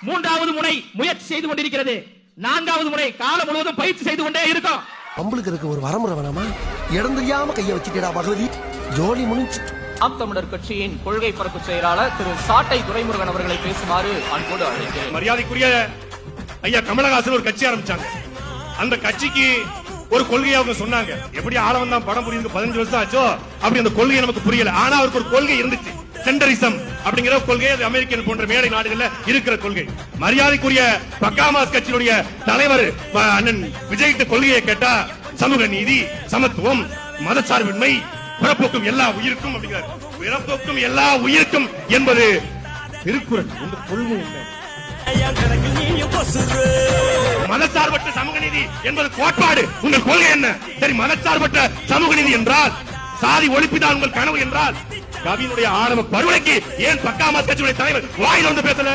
மூன்றாவது முறை முயற்சி செய்து கொண்டிருக்கிறது. நான்காவது முறை காலம் முழுவதும் பயிற்சி செய்து கொண்டே இருக்கும். நம்மளுக்கு இருக்க ஒரு வரமுறை வேணாமா? இடம் தெரியாம கைய வச்சுட்டா பகவதி. ஜோலி முடிஞ்சு. நாம் தமிழர் கட்சியின் கொள்கை பரப்பு செயலாளர் திரு சாட்டை துரைமுருகன் அவர்களை பேசுமாறு அன்போடு அழைக்கிறேன். மரியாதைக்குரிய ஐயா கமலஹாசன் ஒரு கட்சி ஆரம்பிச்சாங்க. அந்த கட்சிக்கு ஒரு கொள்கையை அவங்க சொன்னாங்க. எப்படி ஆளவன் தான் படம் புரியுது பதினஞ்சு வருஷம் ஆச்சோ? அப்படி அந்த கொள்கை நமக்கு புரியல. ஆனா அவருக்கு ஒரு கொள்கை இருந்துச்சு. சென்டரிசம் அப்படிங்கிற கொள்கை அது அமெரிக்கன் போன்ற மேடை நாடுகள்ல இருக்கிற கொள்கை. மரியாதைக்குரிய பக்காமாஸ் கட்சியினுடைய தலைவர் அண்ணன் விஜய்கிட்ட கொள்கையை கேட்டா சமூக நீதி சமத்துவம் மதச்சார்பின்மை பிறப்போக்கும் எல்லா உயிருக்கும் அப்படிங்கிறார் பிறப்போக்கும் எல்லா உயிருக்கும் என்பது திருக்குறள் இந்த கொள்கை மதச்சார்பற்ற சமூக நீதி என்பது கோட்பாடு. உங்கள் கொள்கை என்ன? சரி மதச்சார்பற்ற சமூக நீதி என்றால் சாதி ஒழிப்புதான் உங்கள் கனவு என்றால் கவியினுடைய ஆரம்ப பருவலைக்கு ஏன் பக்காமா கட்சியுடைய தலைவர் வாயில் வந்து பேசல?